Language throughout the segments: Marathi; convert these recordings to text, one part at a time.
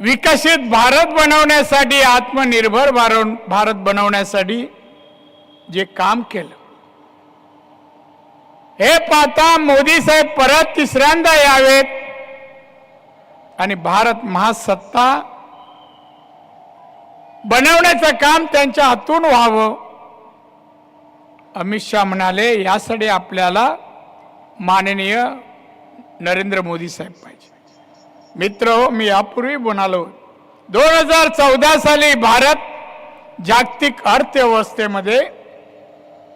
विकसित भारत बनवण्यासाठी आत्मनिर्भर भारत बनवण्यासाठी जे काम केलं. हे पाहता मोदी साहेब परत तिसऱ्यांदा यावेत. आणि भारत महासत्ता बनवण्याचं काम त्यांच्या हातून व्हावं. अमित शहा म्हणाले यासाठी आपल्याला माननीय नरेंद्र मोदी साहेब पाहिजे. मित्र मी यापूर्वी म्हणालो दोन हजार चौदा साली भारत जागतिक अर्थव्यवस्थेमध्ये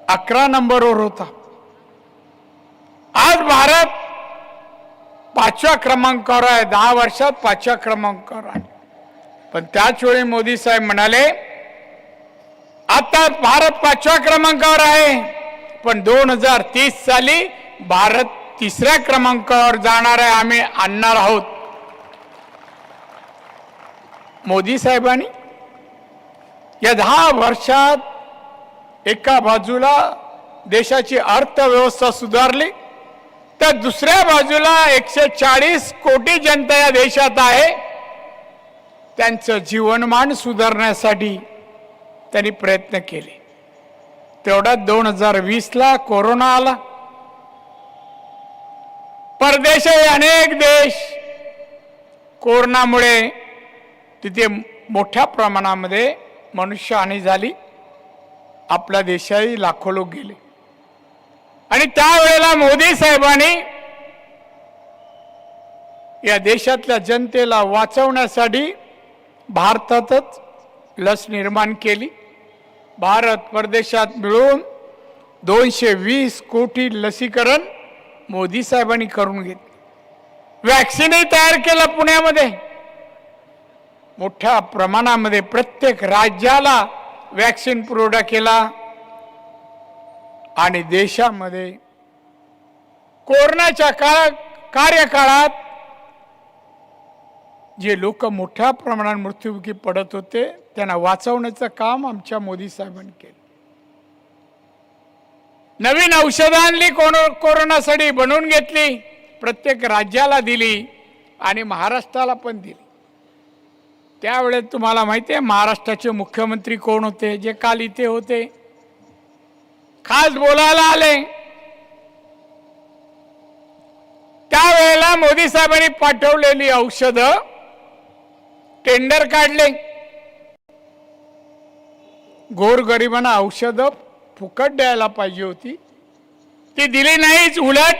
अकरा नंबरवर होता. आज भारत पाचव्या क्रमांकावर आहे दहा वर्षात पाचव्या क्रमांकावर आहे. पण त्याच वेळी मोदी साहेब म्हणाले आता भारत पाचव्या क्रमांकावर आहे पण दोन हजार तीस साली भारत तिसऱ्या क्रमांकावर जाणार आहे आम्ही आणणार आहोत. मोदी साहेबांनी या दहा वर्षात एका बाजूला देशाची अर्थव्यवस्था सुधारली तर दुसऱ्या बाजूला एकशे चाळीस कोटी जनता या देशात आहे. त्यांचं जीवनमान सुधारण्यासाठी त्यांनी प्रयत्न केले. तेवढ्यात दोन हजार वीसला कोरोना आला. परदेशात अनेक देश कोरोनामुळे तिथे मोठ्या प्रमाणामध्ये मनुष्यहानी झाली. आपल्या देशाही लाखो लोक गेले. आणि त्यावेळेला मोदी साहेबांनी या देशातल्या जनतेला वाचवण्यासाठी भारतातच लस निर्माण केली. भारत परदेशात मिळून दोनशे वीस कोटी लसीकरण मोदी साहेबांनी करून घेतले. वॅक्सिनही तयार केलं पुण्यामध्ये. मोठ्या प्रमाणामध्ये प्रत्येक राज्याला वॅक्सिन पुरवठा केला आणि देशामध्ये कोरोनाच्या काळ कार्यकाळात जे लोक मोठ्या प्रमाणात मृत्युमुखी पडत होते त्यांना वाचवण्याचं काम आमच्या मोदी साहेबांनी केलं. नवीन औषधं आणली कोरो कोरोनासाठी बनवून घेतली प्रत्येक राज्याला दिली आणि महाराष्ट्राला पण दिली. त्यावेळेस तुम्हाला माहिती आहे महाराष्ट्राचे मुख्यमंत्री कोण होते? जे काल इथे होते. खास बोलायला आले. त्यावेळेला मोदी साहेबांनी पाठवलेली औषधं टेंडर काढले. गोरगरिबांना औषधं फुकट द्यायला पाहिजे होती. ती दिली नाहीच उलट.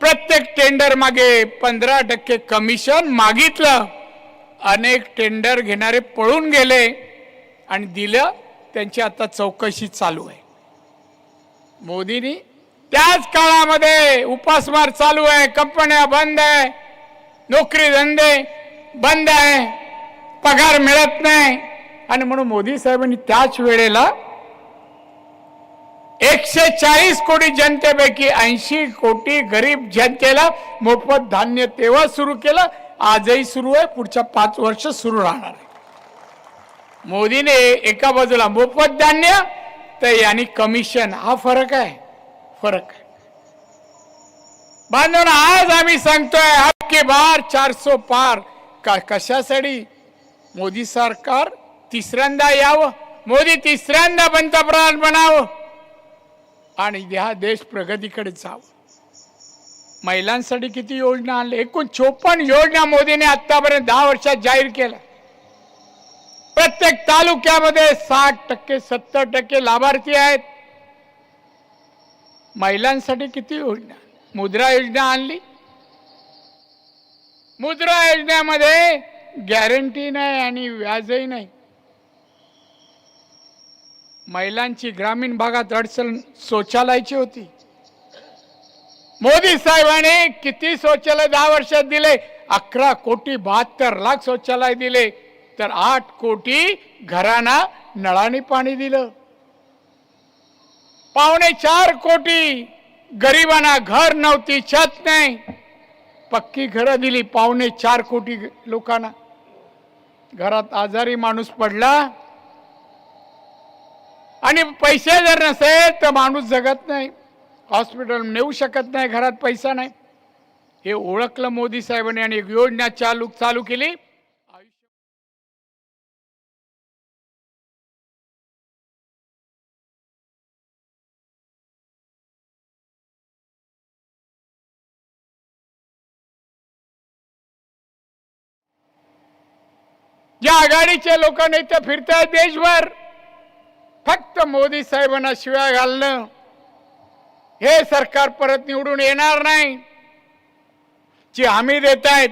प्रत्येक टेंडर मागे पंधरा टक्के कमिशन मागितलं. अनेक टेंडर घेणारे पळून गेले आणि दिलं त्यांची आता चौकशी चालू आहे. मोदींनी त्याच काळामध्ये उपासमार चालू आहे कंपन्या बंद आहे नोकरी धंदे बंद आहे पगार मिळत नाही. आणि म्हणून मोदी साहेबांनी त्याच वेळेला एकशे चाळीस कोटी जनतेपैकी ऐंशी कोटी गरीब जनतेला मोफत धान्य तेव्हा सुरू केलं आजही सुरू आहे पुढच्या पाच वर्ष सुरू राहणार आहे. मोदीने एका बाजूला मोफत धान्य तर यांनी कमिशन हा फरक आहे फरक आहे. बांधव आज आम्ही सांगतोय आपके बार चारसो पार. का कशासाठी? मोदी सरकार तिसऱ्यांदा यावं मोदी तिसऱ्यांदा पंतप्रधान बनावं आणि हा देश प्रगतीकडे जावं. महिलांसाठी किती योजना आणल्या? एकूण चोपन्न योजना मोदीने आतापर्यंत दहा वर्षात जाहीर केल्या. प्रत्येक तालुक्यामध्ये साठ टक्के सत्तर टक्के लाभार्थी आहेत. महिलांसाठी किती योजना? मुद्रा योजना आणली. मुद्रा योजनेमध्ये गॅरंटी नाही आणि व्याजही नाही. महिलांची ग्रामीण भागात अडचण शौचालयाची होती. मोदी साहेबांनी किती शौचालय दहा वर्षात दिले? अकरा कोटी बहात्तर लाख शौचालय दिले. तर आठ कोटी घरांना नळाने पाणी दिलं. पावणे चार कोटी गरिबांना घर नव्हती छत नाही. पक्की घरं दिली पावणे चार कोटी लोकांना. घरात आजारी माणूस पडला. आणि पैसे जर नसेल तर माणूस जगत नाही. हॉस्पिटल नेऊ शकत नाही घरात पैसा नाही. हे ओळखलं मोदी साहेबांनी आणि योजना चालू चालू केली. या आघाडीचे लोक नेते फिरताय देशभर फक्त मोदी साहेबांना शिव्या घालणं हे सरकार परत निवडून येणार नाही. जी हमी देत आहेत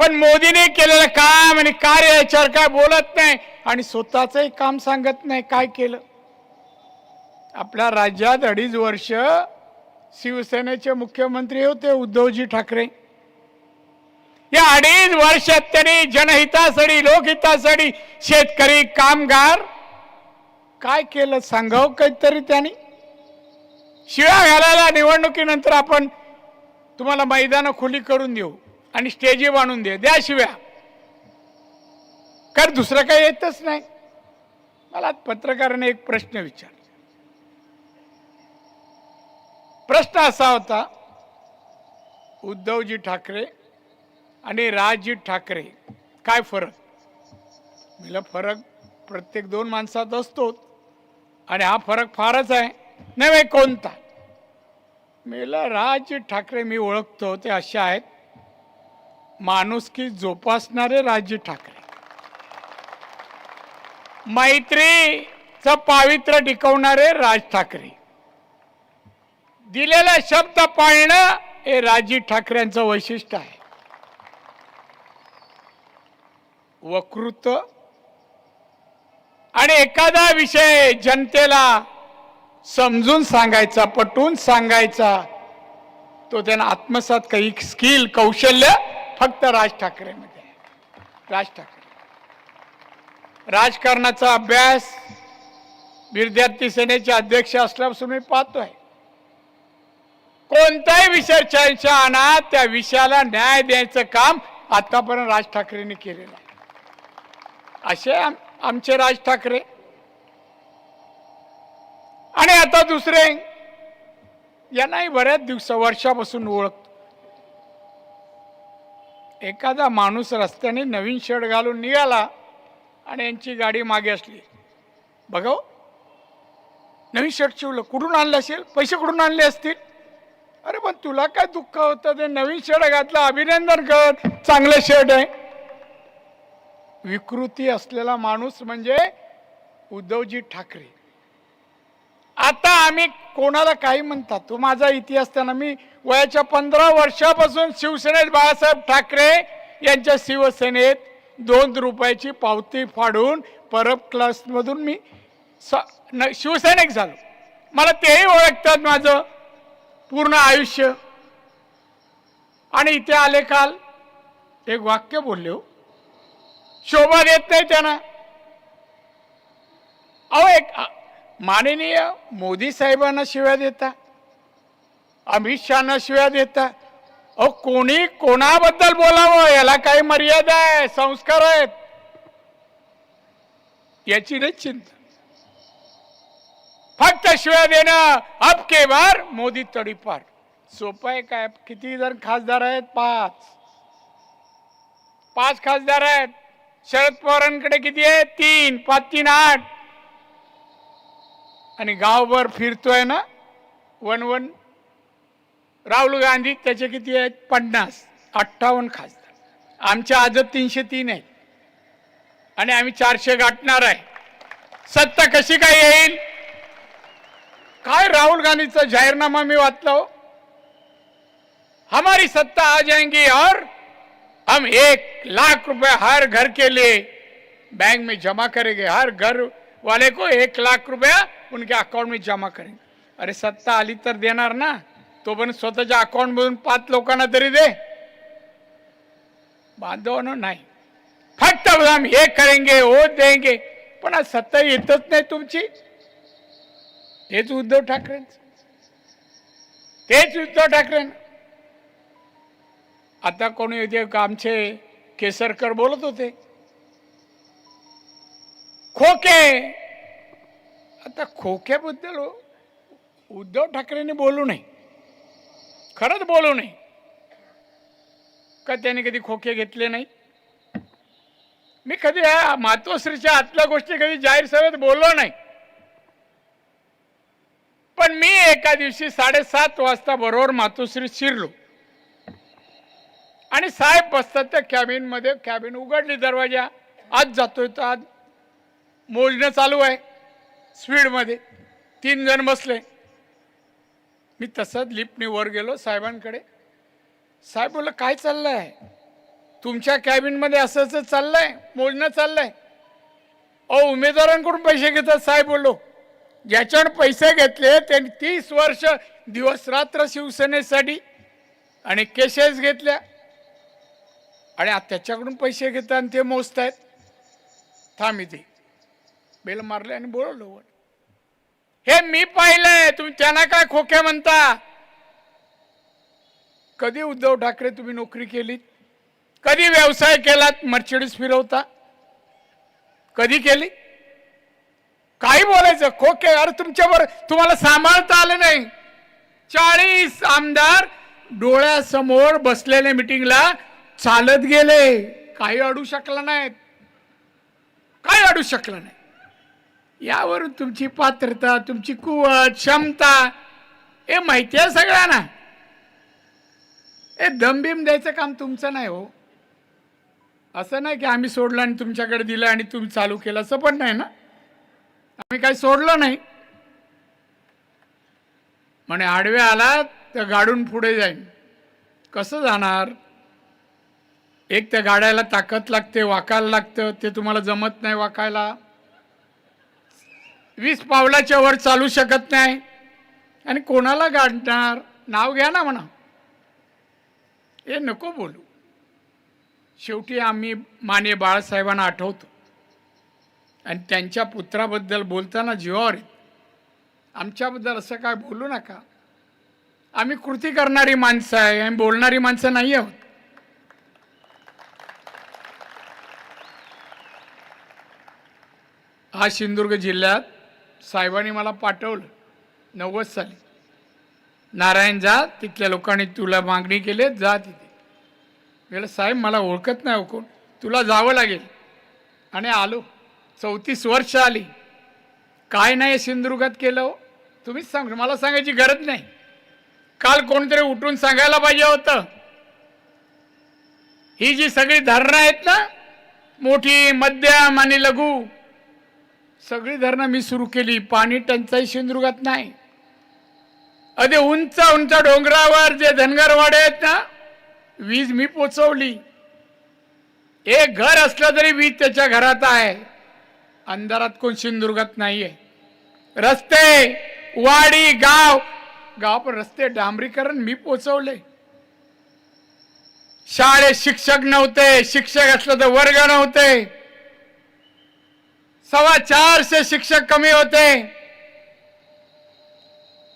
पण मोदीने केलेलं काम आणि कार्य याच्यावर काय बोलत नाही आणि स्वतःचंही काम सांगत नाही काय केलं. आपल्या राज्यात अडीच वर्ष शिवसेनेचे मुख्यमंत्री होते उद्धवजी ठाकरे. या अडीच वर्षात त्यांनी जनहितासाठी लोकहितासाठी शेतकरी कामगार काय केलं सांगावं काहीतरी त्यांनी? शिळा घालायला निवडणुकीनंतर आपण तुम्हाला मैदानं खुली करून देऊ आणि स्टेजी बांधून दे द्या शिव्या. कारण दुसरं काही येतच नाही. मला पत्रकाराने एक प्रश्न विचारला. प्रश्न असा होता उद्धवजी ठाकरे आणि राजजी ठाकरे काय फरक? मला फरक प्रत्येक दोन माणसात असतोच. आणि हा फरक फारच आहे. नाही बाई, कोणता. मेला राज ठाकरे मी ओळखतो ते असे आहेत. माणुसकी जोपासणारे राज ठाकरे. मैत्रीचं पावित्र्य टिकवणारे राज ठाकरे. दिलेला शब्द पाळणं हे राजी ठाकरेंचं वैशिष्ट्य आहे. वकृत आणि एखादा विषय जनतेला समजून सांगायचा पटवून सांगायचा. तो त्यांना आत्मसात काही स्किल कौशल्य फक्त राज ठाकरेमध्ये राज ठाकरे. राजकारणाचा अभ्यास विद्यार्थी सेनेचे अध्यक्ष असल्यापासून मी पाहतोय. कोणताही विषय चर्चा आणा त्या विषयाला न्याय द्यायचं काम आतापर्यंत राज ठाकरेंनी केलेलं आहे. असे आमचे राज ठाकरे आणि आता दुसरे. यांनाही बऱ्याच दिवस वर्षापासून ओळख. एखादा माणूस रस्त्याने नवीन शर्ट घालून निघाला आणि यांची गाडी मागे असली. बघा हो. नवीन शर्ट शिवलं कुठून आणलं असेल? पैसे कुठून आणले असतील? अरे पण तुला काय दुःख होतं? ते नवीन शर्ट घातलं अभिनंदन कर चांगलं शर्ट आहे. विकृती असलेला माणूस म्हणजे उद्धवजी ठाकरे. आता आम्ही कोणाला काही म्हणतात? तो माझा इतिहास त्यांना. मी वयाच्या पंधरा वर्षापासून शिवसेनेत बाळासाहेब ठाकरे यांच्या शिवसेनेत दोन रुपयाची पावती फाडून परब क्लासमधून मी स- न- शिवसैनिक झालो. मला तेही ओळखतात माझं पूर्ण आयुष्य. आणि इथे आले काल एक वाक्य बोलले हो. शोभा देत नाही त्यांना. अहो एक माननीय मोदी साहेबांना शिव्या देता अमित शहाना शिव्या देता. अहो कोणी कोणाबद्दल बोलावं? याला काही मर्यादा आहे संस्कार आहेत. याची नाही चिंता. फक्त शिव्या देणं अब के बार मोदी तडीपार. सोपं आहे काय? किती जण खासदार आहेत? पाच. पाच खासदार आहेत. शरद पवारांकडे किती आहेत? तीन. पाच तीन आठ. आणि गावभर फिरतोय ना वन वन. राहुल गांधी त्याचे किती आहेत? पन्नास. अठ्ठावन्न खासदार. आमच्या आजच तीनशे तीन आहेत. आणि आम्ही चारशे गाठणार आहे. सत्ता कशी काय येईल? काय राहुल गांधीचा जाहीरनामा मी वाचला हो? हमारी सत्ता आ जाएंगी और हम एक लाख रुपए हर घर के लिए बैंक में जमा करेंगे। हर घर वाले को एक लाख रुपया उनके अकाउंट में जमा करेंगे। अरे सत्ता आली तर देणार ना तो पण स्वतःच्या अकाउंट मधून पाच लोकांना तरी दे। बांधवानं नाही। फक्त हम हे करेंगे हो देंगे। पण आज सत्ता येतच नाही तुमची। तेच उद्धव ठाकरे। तेच उद्धव ठाकरे। आता कोणी होते का आमचे केसरकर बोलत होते। खोके! आता खोक्याबद्दल उद्धव ठाकरेंनी बोलू नये. खरंच बोलू नये. का त्याने कधी खोके घेतले नाही मी कधी ह्या मातोश्रीच्या आतल्या गोष्टी कधी जाहीर सभेत बोललो नाही. पण मी एका दिवशी साडेसात वाजता बरोबर मातोश्री शिरलो. आणि साहेब बसतात त्या कॅबिनमध्ये कॅबिन उघडली दरवाजा. आज जातोय तर आज. मोजणं चालू आहे. स्पीडमध्ये तीन जण बसले. मी तसंच लिफ्टने वर गेलो साहेबांकडे. साहेब बोललं काय चाललं आहे तुमच्या कॅबिनमध्ये असं असं चाललं आहे मोजणं चाललं आहे अहो उमेदवारांकडून पैसे घेतात साहेब बोललो. ज्याच्यावर पैसे घेतले त्यांनी तीस वर्ष दिवस रात्र शिवसेनेसाठी आणि केसेस घेतल्या. आणि त्याच्याकडून पैसे घेतात आणि ते मोजतायत. थांब इथे. बेल मारले आणि बोलवलं वर. हे मी पाहिलंय तुम्ही त्यांना काय खोक्या म्हणता? कधी उद्धव ठाकरे तुम्ही नोकरी केलीत? कधी व्यवसाय केलात? मर्चडीज फिरवता? कधी केली? काही बोलायचं खोके अरे तुमच्यावर तुम्हाला सांभाळता आलं नाही. चाळीस आमदार डोळ्यासमोर बसलेले मिटिंगला चालत गेले. काही अडू शकला नाहीत. काही अडू शकलं नाही. यावरून तुमची पात्रता तुमची कुवत क्षमता हे माहिती आहे सगळ्यांना. हे दमबीम द्यायचं काम तुमचं नाही हो. असं नाही की आम्ही सोडलं आणि तुमच्याकडे दिलं आणि तुम्ही चालू केलं असं पण नाही ना. आम्ही काही सोडलं नाही. म्हणे आडवे आला तर गाडून पुढे जाईन. कसं जाणार? एक त्या गाड्याला ताकद लागते वाकायला लागतं ते तुम्हाला जमत नाही वाकायला. वीस पावलाच्या वर चालू शकत नाही. आणि कोणाला गाडणार? नाव घ्या ना म्हणा. हे नको बोलू. शेवटी आम्ही माने बाळासाहेबांना आठवतो. आणि त्यांच्या पुत्राबद्दल बोलताना जीवावर आमच्याबद्दल असं काय बोलू नका. आम्ही कृती करणारी माणसं आहे. आम्ही बोलणारी माणसं नाही आहोत. हा सिंधुदुर्ग जिल्ह्यात साहेबांनी मला पाठवलं. नव्वद साली नारायण जा तिथल्या लोकांनी तुला मागणी केली जा तिथे. गेलं साहेब मला ओळखत नाही हो कोण. तुला जावं लागेल. आणि आलो. चौतीस वर्ष आली. काय नाही सिंधुदुर्गात केलं हो. तुम्हीच सांग मला सांगायची गरज नाही. काल कोणतरी उठून सांगायला पाहिजे होतं. ही जी सगळी धरणं आहेत ना मोठी मध्यम आणि लघु सगळी धरणं मी सुरू केली. पाणी टंचाई सिंधुदुर्गात नाही. अरे उंच उंच डोंगरावर जे धनगरवाडे आहेत ना वीज मी पोचवली. एक घर असलं तरी वीज त्याच्या घरात आहे. अंधारात कोण सिंधुदुर्गात नाहीये. रस्ते वाडी गाव. गाव पण रस्ते डांबरीकरण मी पोचवले. शाळेत शिक्षक नव्हते शिक्षक असलं तर वर्ग नव्हते. सव्वा चारशे शिक्षक कमी होते.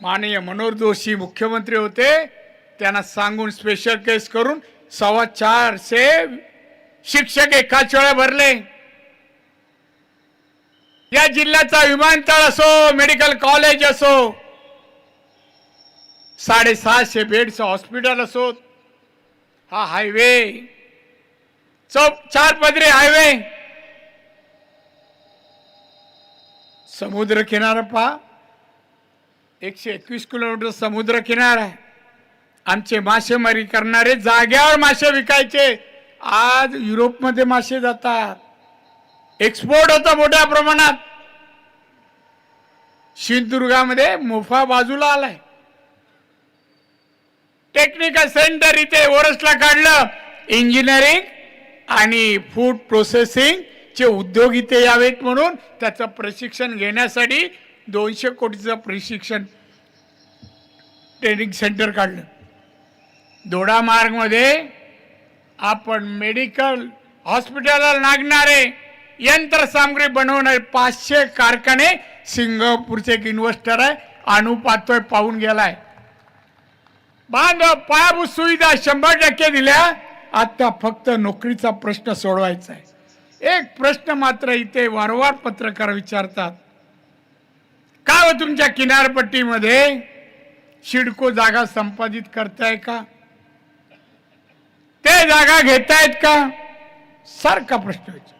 माननीय मनोहर जोशी मुख्यमंत्री होते. त्यांना सांगून स्पेशल केस करून सव्वा चारशे शिक्षक एकाच वेळा भरले. या जिल्ह्याचा विमानतळ असो मेडिकल कॉलेज असो साडेसहाशे बेडचं हॉस्पिटल असो हा हायवे चौ चार पदरी हायवे समुद्र किनारा पहा एकशे एकवीस किलोमीटर समुद्रकिनारा आहे. आमचे मासेमारी करणारे जाग्यावर मासे विकायचे. आज युरोपमध्ये मासे जातात. एक्सपोर्ट होता मोठ्या प्रमाणात. सिंधुदुर्गामध्ये मोफा बाजूला आलाय. टेक्निकल सेंटर इथे ओरसला काढलं. इंजिनिअरिंग आणि फूड प्रोसेसिंग चे उद्योग इथे यावेत म्हणून त्याचं प्रशिक्षण घेण्यासाठी दोनशे कोटीचं प्रशिक्षण ट्रेनिंग सेंटर काढलं. दोडा मार्गमध्ये आपण मेडिकल हॉस्पिटलला लागणारे यंत्रसामग्री बनवणारे पाचशे कारखाने सिंगापूरचे एक इन्व्हेस्टर आहे आणू पाहून गेलाय. बांधव पायाभूत सुविधा शंभर टक्के दिल्या. आता फक्त नोकरीचा प्रश्न सोडवायचा आहे. एक प्रश्न मात्र इथे वारंवार पत्रकार विचारतात. का हो तुमच्या किनारपट्टीमध्ये? शिडको जागा संपादित करताय का? ते जागा घेतायत का? सारखा प्रश्न विचार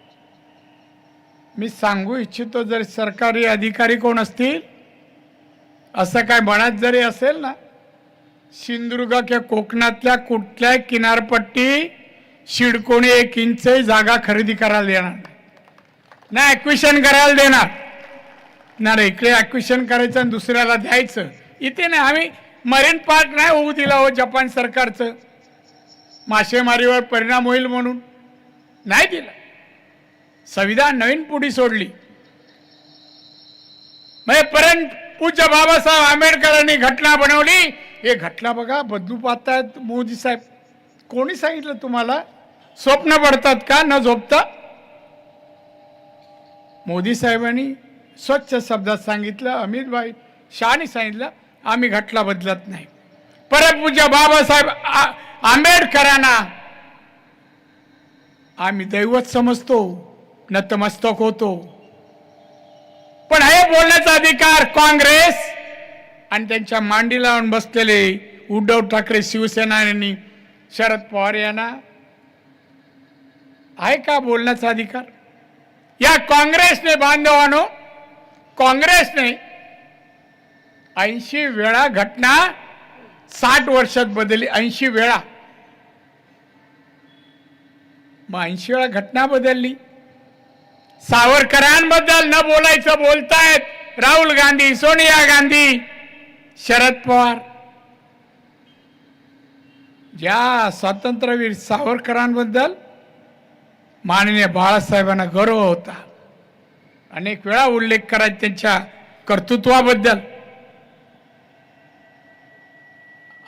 मी सांगू इच्छितो जर सरकारी अधिकारी कोण असतील? असं काय म्हणत जरी असेल ना सिंधुदुर्ग किंवा कोकणातल्या कुठल्याही किनारपट्टी शिडकोणी एक इंचही जागा खरेदी करायला देणार नाही. ना ॲक्विशन करायला देणार. ना रे इकडे ॲक्विशन करायचं आणि दुसऱ्याला द्यायचं. इथे नाही आम्ही मरीन पार्क नाही होऊ दिला हो जपान सरकारचं. मासेमारीवर परिणाम होईल म्हणून नाही दिला. संविधान नवीन पुढी सोडली. म्हणजे परंत पूज्य बाबासाहेब आंबेडकरांनी घटना बनवली. हे घटना बघा बदलू पाहतायत मोदी साहेब. कोणी सांगितलं तुम्हाला? स्वप्न पडतात का? न झोपता? मोदी साहेबांनी स्वच्छ शब्दात सांगितलं अमित भाई शहानी सांगितलं आम्ही घटला बदलत नाही. परत पूजा बाबासाहेब आंबेडकरांना आम्ही दैवत समजतो नतमस्तक होतो. पण हे बोलण्याचा अधिकार काँग्रेस आणि त्यांच्या मांडी लावून बसलेले उद्धव ठाकरे शिवसेना यांनी शरद पवार यांना आहे का बोलण्याचा अधिकार? या काँग्रेसने बांधवानो काँग्रेसने ऐंशी वेळा घटना साठ वर्षात बदलली ऐंशी वेळा. मग ऐंशी वेळा घटना बदलली. सावरकरांबद्दल न बोलायचं बोलतायत राहुल गांधी सोनिया गांधी शरद पवार. ज्या स्वातंत्र्यवीर सावरकरांबद्दल माननीय बाळासाहेबांना गर्व होता. अनेक वेळा उल्लेख करायचा त्यांच्या कर्तृत्वाबद्दल.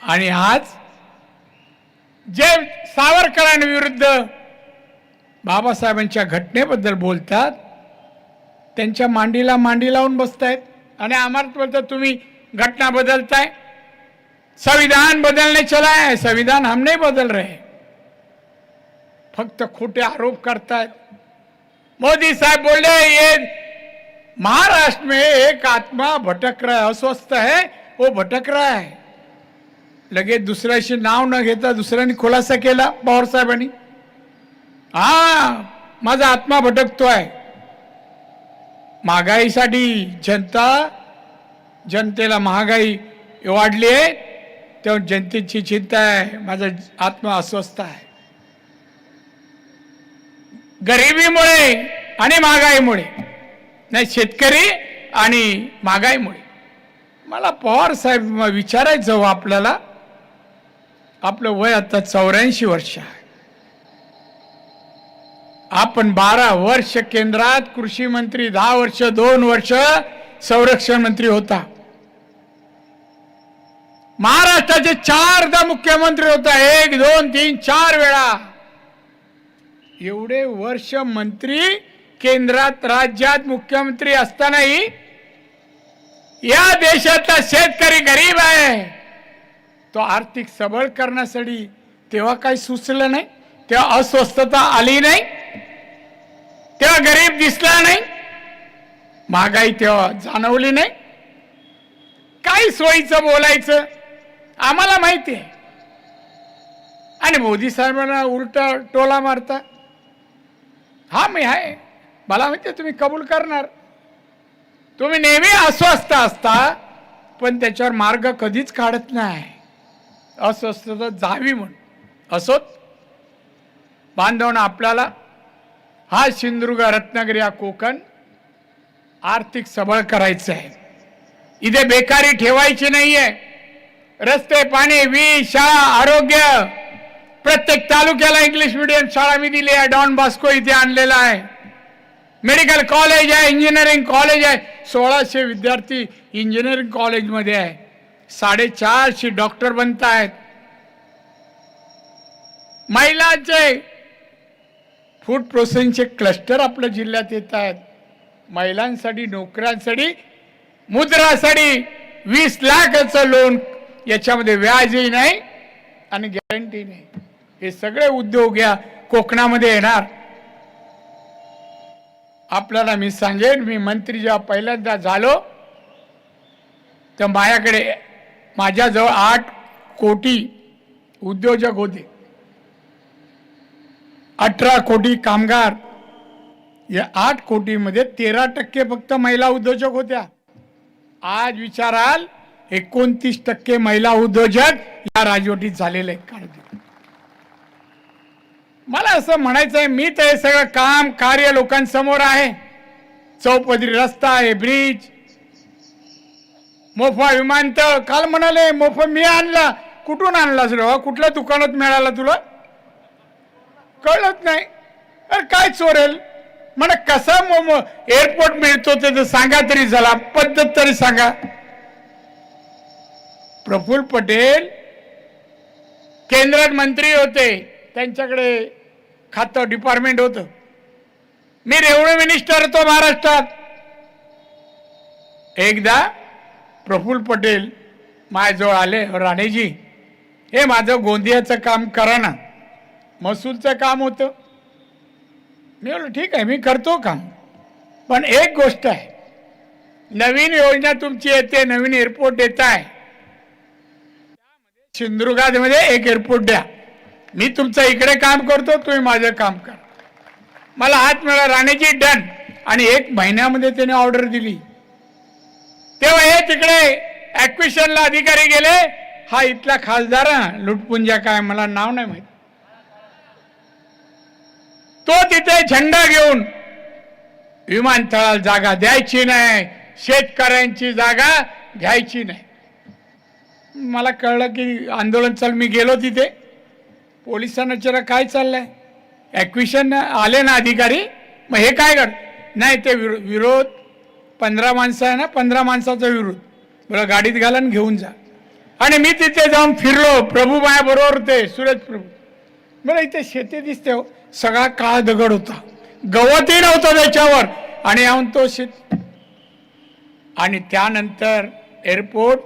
आणि आज जे सावरकरांविरुद्ध बाबासाहेबांच्या घटनेबद्दल बोलतात त्यांच्या मांडीला मांडी लावून बसतायत. आणि आम्हाला बोलतात तुम्ही घटना बदलताय. संविधान बदलने चला है संविधान हम नहीं बदल रहे फक्त खोटे आरोप करतायत मोदी साहब बोले ये महाराष्ट्र में एक आत्मा भटक रहा है अस्वस्थ है वो भटक रहा है। लगेच दुसऱ्याशी नाव न घेता दुसऱ्यांनी खुलासा केला पवार साहेबांनी। हा माझा आत्मा भटकतोय महागाईसाठी जनता जनतेला महागाई वाढली आहे तेव्हा जनतेची चिंता आहे माझा आत्मा अस्वस्थ आहे. गरिबीमुळे आणि महागाईमुळे नाही शेतकरी आणि महागाईमुळे. मला पवार साहेब विचारायचं हो आपल्याला आपलं वय आता चौऱ्याऐंशी वर्ष आहे. आपण बारा वर्ष केंद्रात कृषी मंत्री दहा वर्ष दोन वर्ष संरक्षण मंत्री होता. महाराष्ट्राचे चारदा मुख्यमंत्री होता. एक दोन तीन चार वेळा. एवढे वर्ष मंत्री केंद्रात राज्यात मुख्यमंत्री असतानाही या देशातला शेतकरी गरीब आहे. तो आर्थिक सबळ करण्यासाठी तेव्हा काही सुचलं नाही तेव्हा अस्वस्थता आली नाही तेव्हा गरीब दिसला नाही महागाई तेव्हा जाणवली नाही. काही सोयीचं बोलायचं. आम्हाला माहिती आहे. आणि मोदी साहेबांना उलटा टोला मारता. हा मी आहे. मला माहिती आहे तुम्ही कबूल करणार. तुम्ही नेहमी अस्वस्थ असता पण त्याच्यावर मार्ग कधीच काढत नाही. अस्वस्थता जावी म्हणून. असोत बांधवणं आपल्याला हा सिंधुदुर्ग रत्नागिरी हा कोकण आर्थिक सबळ करायचं आहे इथे बेकारी ठेवायची नाहीये. रस्ते पाणी वीज शाळा आरोग्य. प्रत्येक तालुक्याला इंग्लिश मिडियम शाळा मी दिली आहे. डॉन बास्को इथे आणलेला आहे. मेडिकल कॉलेज आहे इंजिनिअरिंग कॉलेज आहे. सोळाशे विद्यार्थी इंजिनिअरिंग कॉलेजमध्ये आहे. साडेचारशे डॉक्टर बनत आहेत. महिलांचे फूड प्रोसेसिंगचे क्लस्टर आपल्या जिल्ह्यात येत आहेत. महिलांसाठी नोकऱ्यांसाठी मुद्रासाठी वीस लाखाचं लोन याच्यामध्ये व्याजही नाही आणि गॅरंटी नाही. हे सगळे उद्योग या कोकणामध्ये येणार. आपल्याला मी सांगेन मी मंत्री जेव्हा पहिल्यांदा झालो तर माझ्याकडे माझ्याजवळ आठ कोटी उद्योजक होते. अठरा कोटी कामगार. या आठ कोटीमध्ये तेरा टक्के फक्त महिला उद्योजक होत्या. आज विचाराल एकोणतीस टक्के महिला उद्योजक या राजवटीत झालेले आहेत. काळजी मला असं म्हणायचं आहे मी तर हे सगळं काम कार्य लोकांसमोर आहे. चौपदरी रस्ता आहे ब्रिज. मोफा विमानतळ काल म्हणाले मोफा मी आणला. कुठून आणला रे बाबा? कुठल्या दुकानात मिळाला तुला? कळत नाही. अरे काय चोरेल? म्हणा कसा मो एअरपोर्ट मिळतो ते तर सांगा तरी झाला पद्धत तरी सांगा. प्रफुल्ल पटेल केंद्रात मंत्री होते. त्यांच्याकडे खातं डिपार्टमेंट होतं. मी रेव्हन्यू मिनिस्टर होतो महाराष्ट्रात. एकदा प्रफुल्ल पटेल माझ्याजवळ आले राणेजी हे माझं गोंदियाचं काम करा ना. महसूलचं काम होतं. मी बोललो ठीक आहे मी करतो काम. पण एक गोष्ट आहे नवीन योजना तुमची येते नवीन एअरपोर्ट येत आहे सिंधुदुर्गामध्ये एक एअरपोर्ट द्या. मी तुमचं इकडे काम करतो तुम्ही माझं काम करा. मला हात मिळा राणेजी डन आणि एक महिन्यामध्ये त्याने ऑर्डर दिली. तेव्हा हे तिकडे ऍक्विशनला अधिकारी गेले. हा इथला खासदार लुटपुंजा काय मला नाव नाही माहीत. तो तिथे झेंडा घेऊन विमानतळाला जागा द्यायची नाही. शेतकऱ्यांची जागा घ्यायची नाही. मला कळलं की आंदोलन चाल मी गेलो तिथे. पोलिसांना विचारा काय चाललंय? ॲक्विशन आले ना अधिकारी मग हे काय कर? नाही ते विरो विरोध पंधरा माणसं आहे ना पंधरा माणसाचा विरोध. बरं गाडीत घाला आणि घेऊन जा. आणि मी तिथे जाऊन फिरलो प्रभू बरोबर होते सुरेश प्रभू. मला इथे शेती दिसते हो. सगळा काळा दगड होता. गवतही नव्हतं त्याच्यावर. आणि येऊन तो शेत आणि त्यानंतर एअरपोर्ट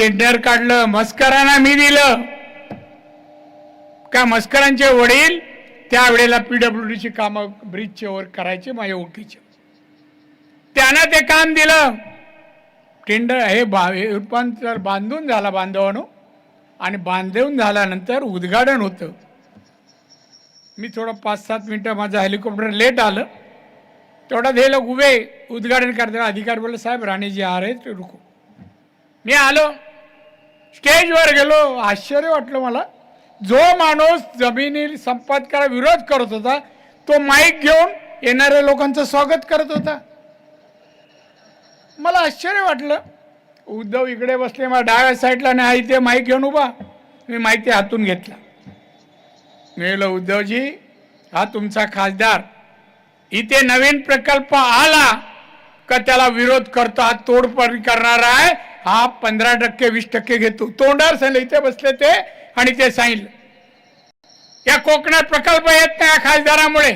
टेंडर काढलं मस्करांना मी दिलं. का मस्करांचे वडील त्यावेळेला पीडब्ल्यू डीची कामं ब्रिजचे वर करायचे माझ्या ओळखीचे. त्यानं ते काम दिलं. टेंडर हे बा हे रूपांतर बांधून झाला बांधवानो. आणि बांधून झाल्यानंतर उद्घाटन होतं. मी थोडं पाच सात मिनटं माझं हेलिकॉप्टर लेट आलं. तेवढ्यात हे लोक उभे उद्घाटन करताना अधिकारी बोलले साहेब राणेजी आ रे रुको. मी आलो. स्टेजवर गेलो आश्चर्य वाटलं मला. जो माणूस जमिनी संपादकाला विरोध करत होता तो माईक घेऊन येणाऱ्या लोकांचं स्वागत करत होता. मला आश्चर्य वाटलं. उद्धव इकडे बसले मला डाव्या साईडला नाही इथे माईक घेऊन उभा. मी माहिती हातून घेतला. मिळलं उद्धवजी हा तुमचा खासदार. इथे नवीन प्रकल्प आला का त्याला विरोध करतो हा तोडफोड करणार आहे? हा पंधरा टक्के वीस टक्के घेतो. तोंडावर सांगितलं इथे बसले ते आणि ते सांगितलं. या कोकणात प्रकल्प येत नाही या खासदारामुळे.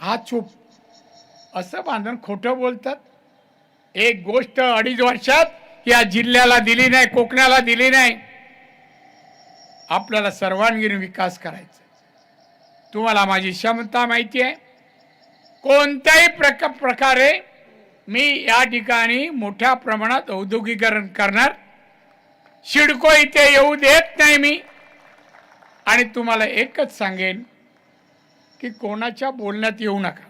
हा चूप. असं बांधून खोटं बोलतात. एक गोष्ट अडीच वर्षात या जिल्ह्याला दिली नाही कोकणाला दिली नाही. आपल्याला सर्वांगीण विकास करायचा तुम्हाला माझी क्षमता माहिती आहे. कोणत्याही प्रक प्रकारे मी या ठिकाणी मोठ्या प्रमाणात औद्योगिकरण करणार. शिडको इथे येऊ देत नाही मी. आणि तुम्हाला एकच सांगेन की कोणाच्या बोलण्यात येऊ नका.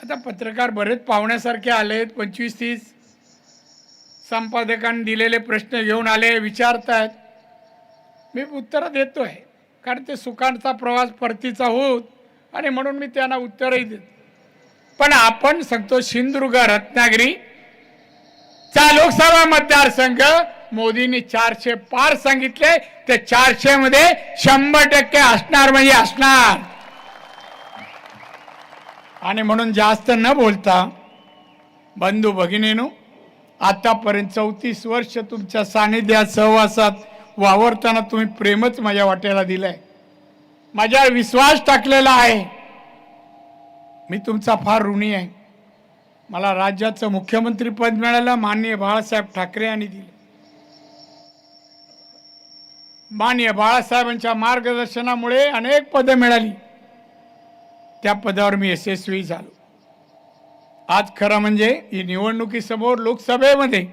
आता पत्रकार बरेच पाहुण्यासारखे आले आहेत पंचवीस तीस संपादकांनी दिलेले प्रश्न घेऊन आले विचारतायत. मी उत्तरं देतो आहे कारण ते सुखांचा प्रवास परतीचा होत आणि म्हणून मी त्यांना उत्तरही देतो पण आपण सांगतो सिंधुदुर्ग रत्नागिरी. चा लोकसभा मतदारसंघ मोदींनी चारशे पार सांगितले. ते चारशे मध्ये शंभर टक्के असणार म्हणजे असणार. आणि म्हणून जास्त न बोलता बंधू भगिनीनो आतापर्यंत चौतीस वर्ष तुमच्या सानिध्यात सहवासात वावरताना तुम्ही प्रेमच माझ्या वाट्याला दिलंय. माझ्यावर विश्वास टाकलेला आहे. मी तुमचा फार ऋणी आहे. मला राज्याचं मुख्यमंत्रीपद मिळालं माननीय बाळासाहेब ठाकरे यांनी दिलं. माननीय बाळासाहेबांच्या मार्गदर्शनामुळे अनेक पदं मिळाली. त्या पदावर मी यशस्वी झालो. आज खरं म्हणजे ही निवडणुकीसमोर लोकसभेमध्ये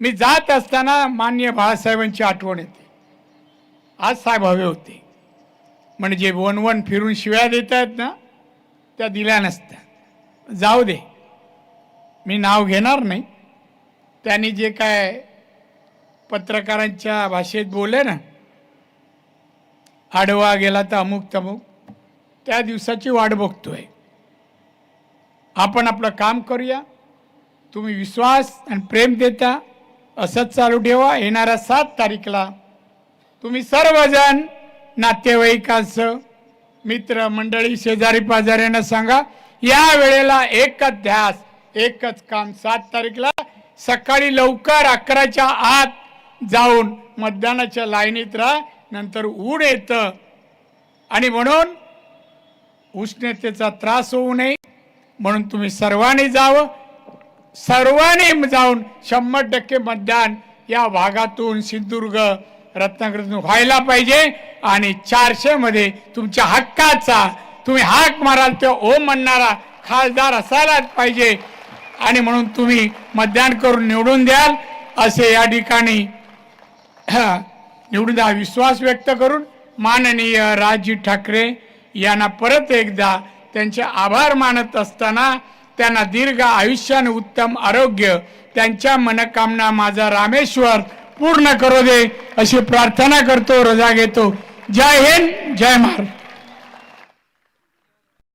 मी जात असताना मान्य बाळासाहेबांची आठवण येते. आज साहेब हवे होते. म्हणजे वन वन फिरून शिव्या देत आहेत ना? त्या दिल्या नसत्या. जाऊ दे. मी नाव घेणार नाही. त्यांनी जे काय पत्रकारांच्या भाषेत बोलले ना आडवा गेला तर अमुक तमुक त्या दिवसाची वाट बघतोय. आपण आपलं काम करूया. तुम्ही विश्वास आणि प्रेम देता. असंच चालू ठेवा. येणाऱ्या सात तारीखला तुम्ही सर्वजण नातेवाईकांसह मित्र मंडळी शेजारी पाजाऱ्यांना सांगा या वेळेला एकच ध्यास एकच काम सात तारीखला. सकाळी लवकर अकराच्या आत जाऊन मतदानाच्या लाईनीत राहा नंतर ऊन येतं. आणि म्हणून उष्णतेचा त्रास होऊ नये. म्हणून तुम्ही सर्वांनी जावं. सर्वांनी जाऊन शंभर टक्के मतदान या भागातून सिंधुदुर्ग रत्नागिरीतून व्हायला पाहिजे आणि चारशे मध्ये तुमच्या हक्काचा तुम्ही हाक माराल तो ओम म्हणणारा खासदार असायलाच पाहिजे. आणि म्हणून तुम्ही मतदान करून निवडून द्याल असे या ठिकाणी निवडून द्या. विश्वास व्यक्त करून माननीय राजजी ठाकरे यांना परत एकदा त्यांचे आभार मानत असताना त्यांना दीर्घ आयुष्य आणि उत्तम आरोग्य त्यांच्या मनकामना माझा रामेश्वर पूर्ण करू दे अशी प्रार्थना करतो रजा घेतो. जय हिंद जय महाराष्ट्र.